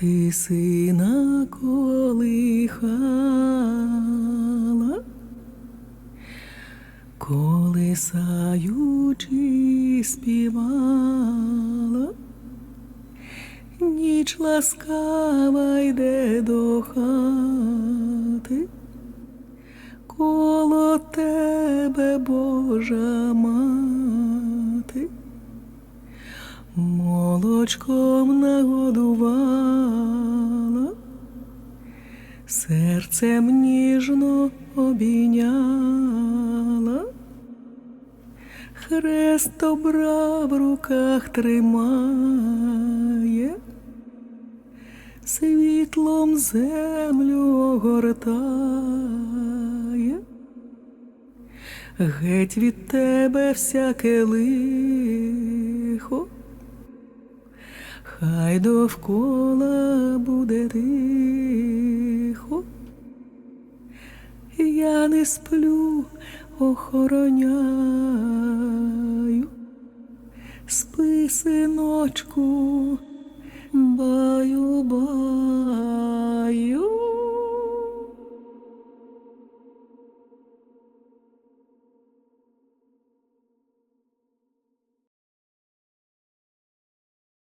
Ти сина колихала, колисаючи співала, ніч ласкава йде до хати, коло тебе Божа мати молочком нагодувала, серцем ніжно обійняла, хрест добра в руках тримає, світлом землю огортає. Геть від тебе всяке лихо, хай довкола буде тихо. Я не сплю, охороняю, спи, синочку, баю, баю.